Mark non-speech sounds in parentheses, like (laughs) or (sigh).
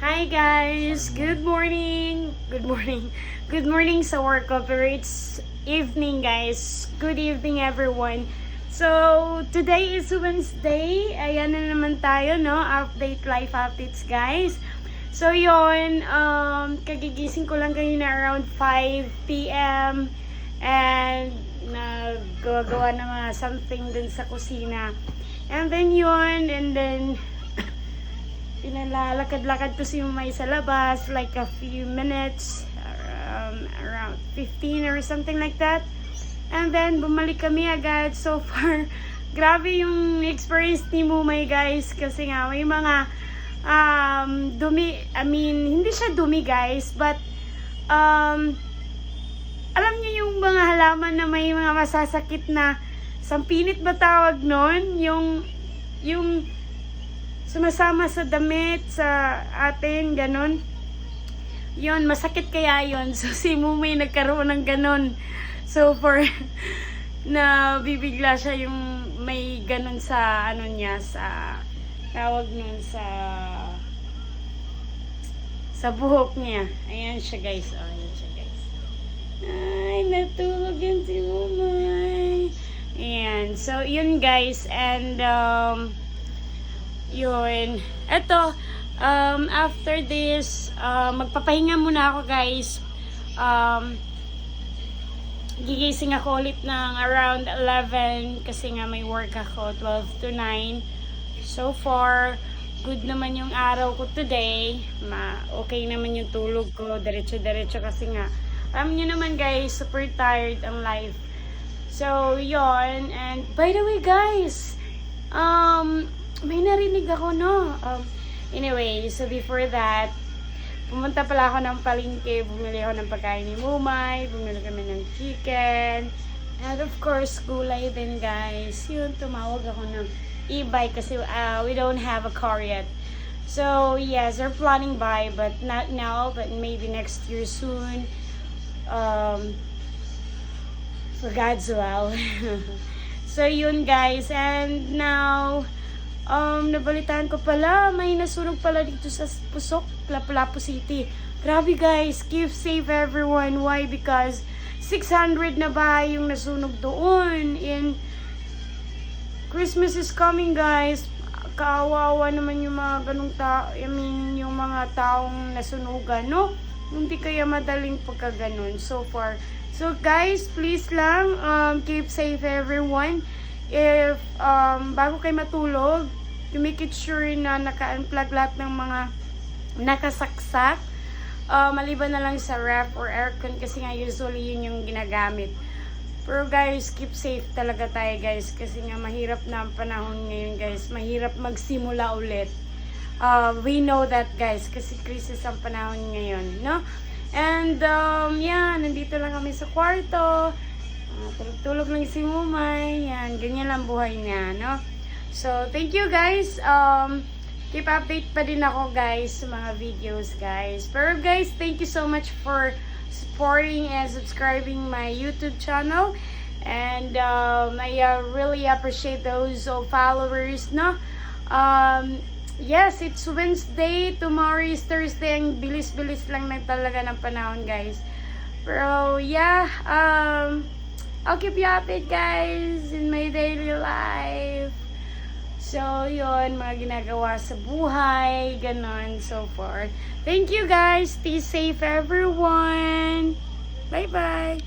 Hi guys! Good morning! Good morning! Good morning sa work ko, it's evening guys. Good evening everyone. So, today is Wednesday. Ayan na naman tayo, no? Update, life updates guys. So, yon um, kagigising ko lang kanina around 5 p.m. And nagagawa na mga something dun sa kusina. And then yun, and then pinalalakad-lakad ko si May sa labas, like a few minutes, um, around 15 or something like that. And then, bumalik kami agad. So far, (laughs) grabe yung experience ni Mumay, guys. Kasi nga, may mga um, dumi, I mean, hindi siya dumi, guys. But, um, alam niyo yung mga halaman na may mga masasakit na sampinit ba tawag nun? Yung, yung sumasama sa damit, sa atin, ganun. Yun, masakit kaya yun. (laughs) So, si Mumay nagkaroon ng ganun. So, for, (laughs) na bibigla siya yung may ganun sa, ano niya, sa, tawag nun sa, sa buhok niya. Ayan siya, guys. Oh, ayan siya, guys. Ay, natulog yan si Mumay. Ayan. So, yun, guys. And, um, yun. Eto, um, after this, uh, magpapahinga muna ako, guys. Um, gigising ako ulit ng around 11 kasi nga may work ako 12 to 9 so far good naman yung araw ko today. Ma okay naman yung tulog ko. Diretso diretso kasi nga alam niyo naman guys super tired ang life. So yon and by the way guys um may narinig ako no um, anyway so before that pumunta pala ako ng palengke, bumili ako ng pagkain ni Mumay, bumili kami ng chicken, and of course, gulay din guys. Yun, tumawag ako ng e-bike kasi uh, we don't have a car yet. So, yes, they're planning buy, but not now, but maybe next year soon. Um, for God's will. (laughs) so, yun guys, and now, Um, nabalitaan ko pala, may nasunog pala dito sa Pusok, Lapu-Lapu City. Grabe guys, keep safe everyone. Why? Because 600 na ba yung nasunog doon. And Christmas is coming guys. Kaawawa naman yung mga ganong tao, I mean, yung mga taong nasunugan, no? Hindi kaya madaling pagka so far. So guys, please lang, um, keep safe everyone. If, um, bago kayo matulog, you make it sure na naka-unplug lahat ng mga nakasaksak. Uh, maliban na lang sa ref or aircon kasi nga usually yun yung ginagamit. Pero guys, keep safe talaga tayo guys kasi nga mahirap na ang panahon ngayon guys. Mahirap magsimula ulit. Uh, we know that guys kasi crisis ang panahon ngayon, no? And um, yeah, nandito lang kami sa kwarto. Tulog-tulog lang si Mumay. Yan, ganyan lang buhay niya, no? So, thank you guys. Um, keep update pa din ako guys sa mga videos guys. Pero guys, thank you so much for supporting and subscribing my YouTube channel. And um, I uh, really appreciate those uh, followers, no? Um, yes, it's Wednesday. Tomorrow is Thursday. Ang bilis-bilis lang na talaga ng panahon, guys. Pero, yeah. Um, I'll keep you updated, guys, in my daily life. So, yon mga ginagawa sa buhay, ganon, so far. Thank you guys. Stay safe, everyone. Bye-bye.